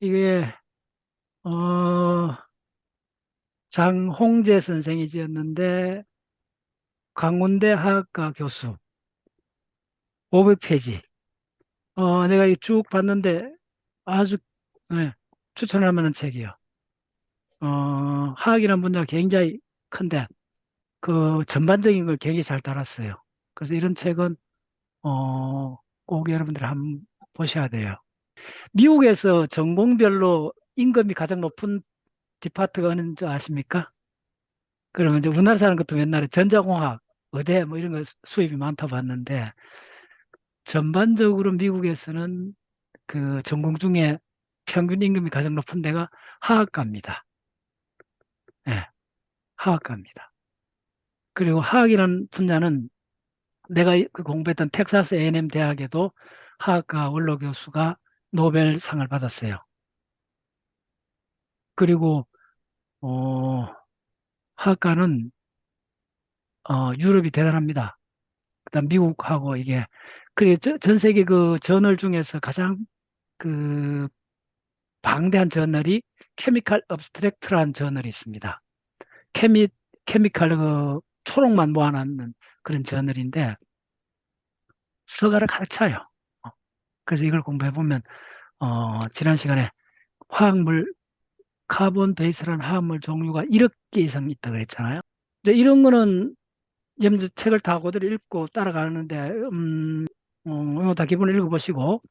이게 어, 장홍재 선생이 지었는데 강원대 화학과 교수 500페이지. 어, 내가 이쭉 봤는데 아주 네, 추천할 만한 책이요. 어, 화학이라는 분야가 굉장히 큰데 그 전반적인 걸 굉장히 잘 달았어요. 그래서 이런 책은 어, 꼭 여러분들 한번 보셔야 돼요. 미국에서 전공별로 임금이 가장 높은 디파트가 어느 줄 아십니까? 그러면 이제 우리나라 사람 것도 옛날에 전자공학, 의대 뭐 이런 거 수입이 많다 봤는데 전반적으로 미국에서는 그 전공 중에 평균 임금이 가장 높은 데가 화학과입니다. 예, 화학과입니다. 그리고 화학이라는 분야는 내가 그 공부했던 텍사스 A&M 대학에도 화학과 원로 교수가 노벨상을 받았어요. 그리고 어, 화학과는 어, 유럽이 대단합니다. 그다음 미국하고 이게 그게 저- 전 세계 그 저널 중에서 가장 그 방대한 저널이 케미칼 업스트랙트라는 저널이 있습니다. 케미 케미칼 그 초록만 모아놨는 그런 저널인데 서가를 가득 차요. 어, 그래서 이걸 공부해 보면 어, 지난 시간에 화학물 카본 베이스라는 화합물 종류가 1억 개 이상 있다고 그랬잖아요. 이제 이런 거는 염제 책을 다 그대로 읽고 따라가는데 음, 어, 다 기본을 읽어보시고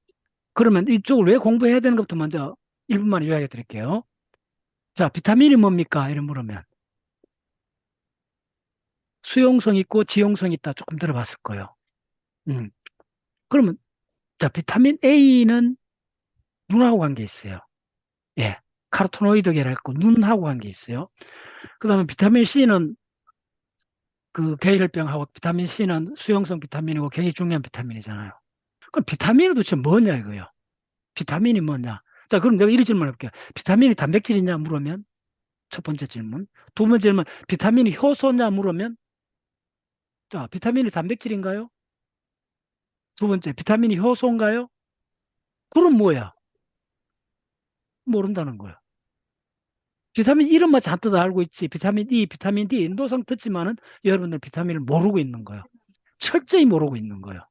그러면 이쪽을 왜 공부해야 되는 것부터 먼저 1분만 이야기해 드릴게요. 자, 비타민이 뭡니까? 이런 물으면 수용성 있고 지용성 있다 조금 들어봤을 거예요. 음. 그러면 자, 비타민 A는 눈하고 관계 있어요. 예. 카로토노이드 계라고 눈하고 관계 있어요. 그 다음에 비타민 C는 그 게이럴병하고 비타민 C는 수용성 비타민이고 굉장히 중요한 비타민이잖아요. 그럼 비타민은 도대체 뭐냐 이거요. 비타민이 뭐냐? 자, 그럼 내가 이런 질문 해볼게요. 비타민이 단백질이냐 물으면 첫 번째 질문. 두 번째 질문, 비타민이 효소냐 물으면 자, 비타민이 단백질인가요? 두 번째, 비타민이 효소인가요? 그럼 뭐야? 모른다는 거야. 비타민 이름만 잔뜩 알고 있지. 비타민 E, 비타민 D, 인도상 듣지만은 여러분들 비타민을 모르고 있는 거예요. 철저히 모르고 있는 거예요.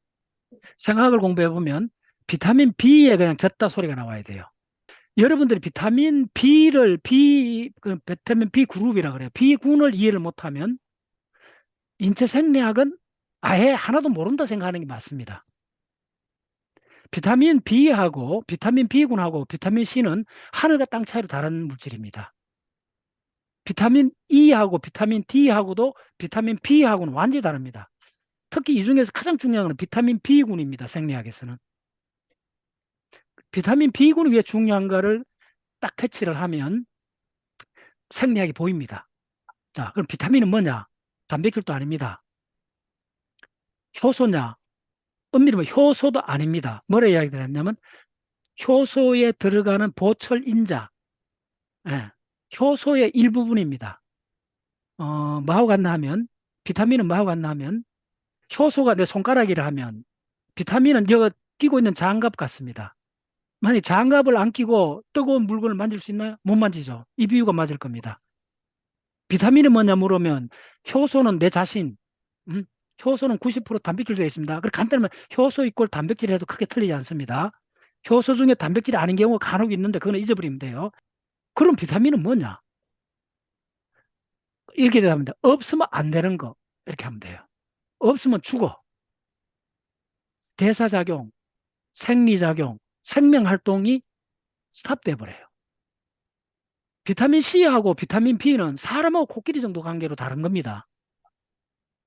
생학을 공부해 보면 비타민 B에 그냥 졌다 소리가 나와야 돼요. 여러분들이 비타민 B를 B 그 비타민 B 그룹이라 그래요. B군을 이해를 못하면 인체 생리학은 아예 하나도 모른다 생각하는 게 맞습니다. 비타민 B하고 비타민 B군하고 비타민 C는 하늘과 땅 차이로 다른 물질입니다. 비타민 E하고 비타민 D하고도 비타민 B하고는 완전히 다릅니다. 특히 이 중에서 가장 중요한 건 비타민 B군입니다. 생리학에서는. 비타민 B군이 왜 중요한가를 딱 캐치를 하면 생리학이 보입니다. 자, 그럼 비타민은 뭐냐? 단백질도 아닙니다. 효소냐? 엄밀히 말 효소도 아닙니다. 뭐라 이야기 드렸냐면 효소에 들어가는 보철 인자, 예, 효소의 일부분입니다. 어, 같나 하면 비타민은 뭐하고 같나 하면 효소가 내 손가락이라 하면 비타민은 여기 끼고 있는 장갑 같습니다. 만약 장갑을 안 끼고 뜨거운 물건을 만질 수 있나요? 못 만지죠. 이 비유가 맞을 겁니다. 비타민이 뭐냐 물으면 효소는 내 자신, 음? 효소는 90% 단백질 되어 있습니다. 그렇게 간단하면 효소 이꼴 단백질 해도 크게 틀리지 않습니다. 효소 중에 단백질이 아닌 경우가 간혹 있는데 그거는 잊어버리면 돼요. 그럼 비타민은 뭐냐? 이렇게 대답합니다. 없으면 안 되는 거 이렇게 하면 돼요. 없으면 죽어. 대사작용, 생리작용, 생명활동이 스탑돼 버려요. 비타민 C하고 비타민 B는 사람하고 코끼리 정도 관계로 다른 겁니다.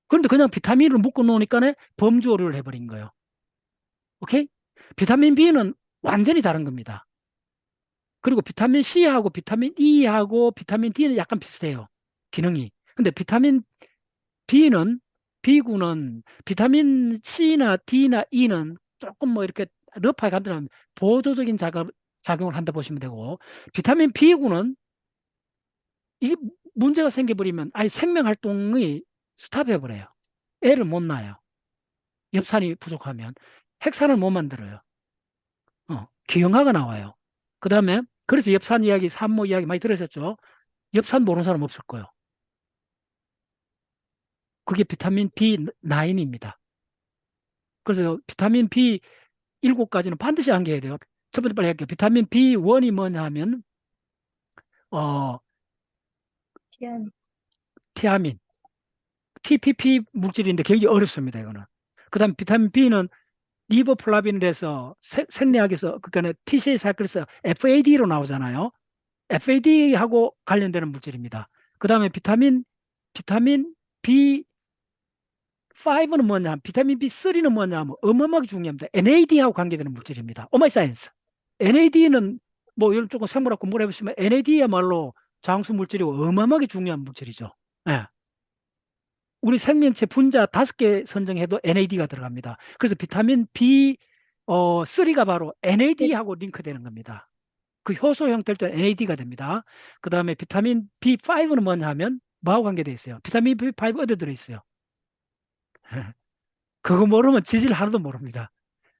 그런데 그냥 비타민을 묶어 놓으니까 범주 오류를 해버린 거예요. 오케이? 비타민 B는 완전히 다른 겁니다. 그리고 비타민 C하고 비타민 E하고 비타민 D는 약간 비슷해요. 기능이. 근데 비타민 B는 B군은 비타민 C나 D나 E는 조금 뭐 이렇게 러프하게 간다면 보조적인 작업, 작용을 한다 보시면 되고 비타민 B군은 이게 문제가 생겨버리면 아예 생명 활동이 스탑해버려요. 애를 못 낳아요. 엽산이 부족하면 핵산을 못 만들어요. 어, 기형아가 나와요. 그 다음에 그래서 엽산 이야기, 산모 이야기 많이 들으셨죠? 엽산 모르는 사람 없을 거예요. 그게 비타민 B9입니다. 그래서 비타민 B 7가지는 반드시 암기해야 돼요. 첫 번째 빨리 할게요. 비타민 B1이 뭐냐 하면 어, 티안 티아민, TPP 물질인데 굉장히 어렵습니다. 이거는. 그 다음 비타민 B는 리버플라빈에서 생리학에서 그러니까 TCA 사이클에서 FAD로 나오잖아요. FAD하고 관련되는 물질입니다. 그 다음에 비타민 비타민 B5는 뭐냐? 비타민 B3는 뭐냐 면 어마어마하게 중요합니다. NAD하고 관계되는 물질입니다. 오마이 사이언스. NAD는 뭐 이런 조금 생물학 공부를 해보시면 NAD야말로 장수 물질이고 어마어마하게 중요한 물질이죠. 예. 우리 생명체 분자 다섯 개 선정해도 NAD가 들어갑니다. 그래서 비타민 B 어, 3가 바로 NAD하고 링크되는 겁니다. 그 효소 형태일 때 NAD가 됩니다. 그 다음에 비타민 B5는 뭐냐 하면 뭐하고 관계되어 있어요? 비타민 B5 어디 들어있어요? 그거 모르면 지질 하나도 모릅니다.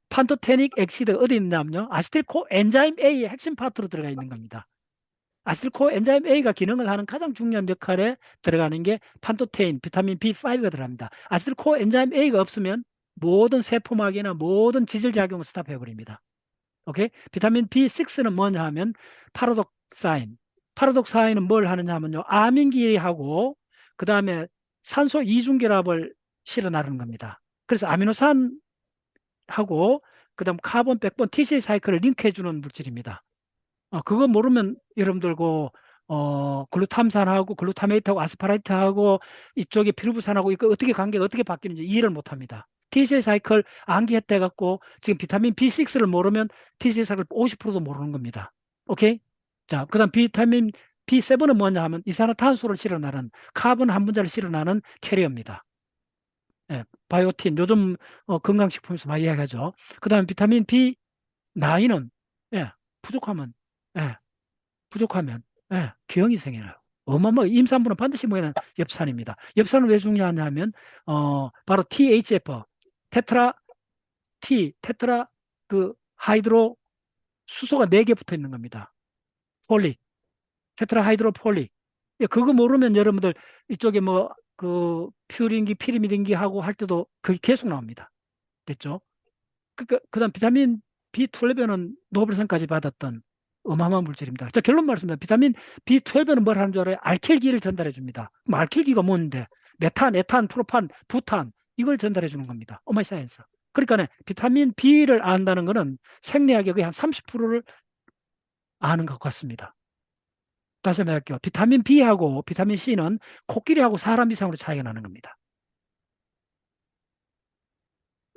판토테닉 엑시드 어디 있냐면요. 아시틸코 엔자임 A의 핵심 파트로 들어가 있는 겁니다. 아시틸코 엔자임 A가 기능을 하는 가장 중요한 역할에 들어가는 게 판토테인, 비타민 B5가 들어갑니다. 아시틸코 엔자임 A가 없으면 모든 세포막이나 모든 지질 작용을 스탑해 버립니다. 오케이? 비타민 B6는 뭐냐 하면 파라독사인. 파라독사인은 뭘 하느냐 하면요. 아민기하고 그 다음에 산소 이중결합을 실어나르는 겁니다. 그래서 아미노산하고 그 다음 카본, 백본, TCA 사이클을 링크해 주는 물질입니다. 어, 그거 모르면 여러분들 그 어, 글루탐산하고 글루타메이트하고 아스파라이트하고 이쪽에 피루부산하고 이거 어떻게 관계가 어떻게 바뀌는지 이해를 못 합니다. TCA 사이클 암기했다 갖고 지금 비타민 B6를 모르면 TCA 사이클 50%도 모르는 겁니다. 오케이? 자, 그다음 비타민 B7은 뭐냐 하면 이산화탄소를 실어나는 카본 한 분자를 실어나는 캐리어입니다. 예, 바이오틴 요즘 어, 건강식품에서 많이 이야기하죠. 그다음 비타민 B9은 예, 부족하면 예, 부족하면 예, 기형이 생겨나요. 어마어마 임산부는 반드시 뭐냐 엽산입니다. 엽산은 왜 중요하냐면 어, 바로 THF 테트라 T 테트라 그 하이드로 수소가 4개 붙어 있는 겁니다. 폴릭 테트라 하이드로 폴릭 예, 그거 모르면 여러분들 이쪽에 뭐 그 퓨린기 피리미딘기 하고 할 때도 그게 계속 나옵니다. 됐죠? 그, 그, 그 다음 비타민 B12는 노벨상까지 받았던 어마어마한 물질입니다. 자, 결론 말씀드립니다. 비타민 B12는 뭘 하는 줄 알아요? 알킬기를 전달해 줍니다. 그럼 알킬기가 뭔데? 메탄, 에탄, 프로판, 부탄 이걸 전달해 주는 겁니다. 오마이 사이언스. 그러니까 비타민 B를 안다는 것은 생리학의 거의 한 30%를 아는 것 같습니다. 다시 한번 할게요. 비타민 B하고 비타민 C는 코끼리하고 사람 이상으로 차이가 나는 겁니다.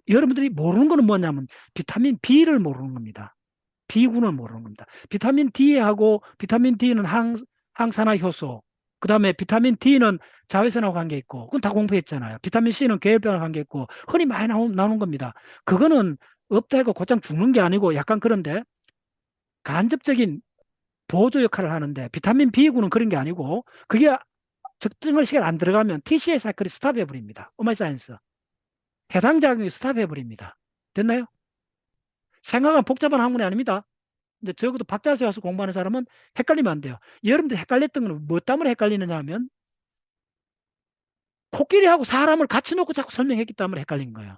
여러분들이 모르는 거는 뭐냐면 비타민 B를 모르는 겁니다. B군을 모르는 겁니다. 비타민 D하고 비타민 D는 항, 항산화 효소, 그 다음에 비타민 D는 자외선하고 관계 있고, 그건 다 공부했잖아요. 비타민 C는 계열병과 관계 있고, 흔히 많이 나오, 나오는 겁니다. 그거는 없다 해고 곧장 죽는 게 아니고 약간 그런데 간접적인 보조 역할을 하는데 비타민 B군은 그런 게 아니고 그게 적정한 시간 안 들어가면 TCA 사이클이 스탑해 버립니다. 오마이 사이언스. 해당 작용이 스탑해 버립니다. 됐나요? 생각은 복잡한 학문이 아닙니다. 이제 적어도 박자세 와서 공부하는 사람은 헷갈리면 안 돼요. 여러분들 헷갈렸던 건 뭐 때문에 헷갈리느냐 하면 코끼리하고 사람을 같이 놓고 자꾸 설명했기 때문에 헷갈린 거예요.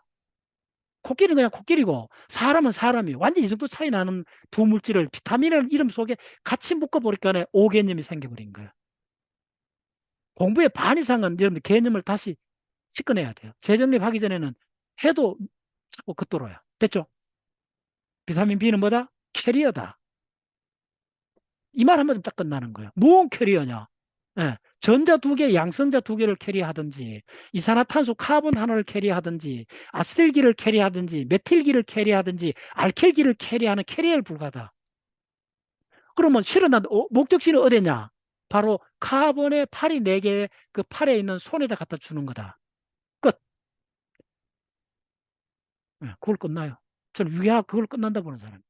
코끼리는 그냥 코끼리고 사람은 사람이 완전 히 이 정도 차이 나는 두 물질을 비타민을 이름 속에 같이 묶어버리니까 오 개념이 생겨버린 거예요. 공부의 반 이상은 여러분들 개념을 다시 씻어내야 돼요. 재정립하기 전에는 해도 자꾸 겉돌아요. 됐죠? 비타민 B는 뭐다? 캐리어다. 이 말 한번 딱 끝나는 거예요. 무언 캐리어냐? 예, 전자 두 개, 양성자 두 개를 캐리하든지, 이산화탄소 카본 하나를 캐리하든지, 아스틸기를 캐리하든지, 메틸기를 캐리하든지, 알켈기를 캐리하는 캐리어에 불과하다. 그러면 실은 난 어, 목적지는 어디냐? 바로 카본의 팔이 네 개, 그 팔에 있는 손에다 갖다 주는 거다. 끝. 예, 그걸 끝나요. 저는 유해학 그걸 끝난다 보는 사람.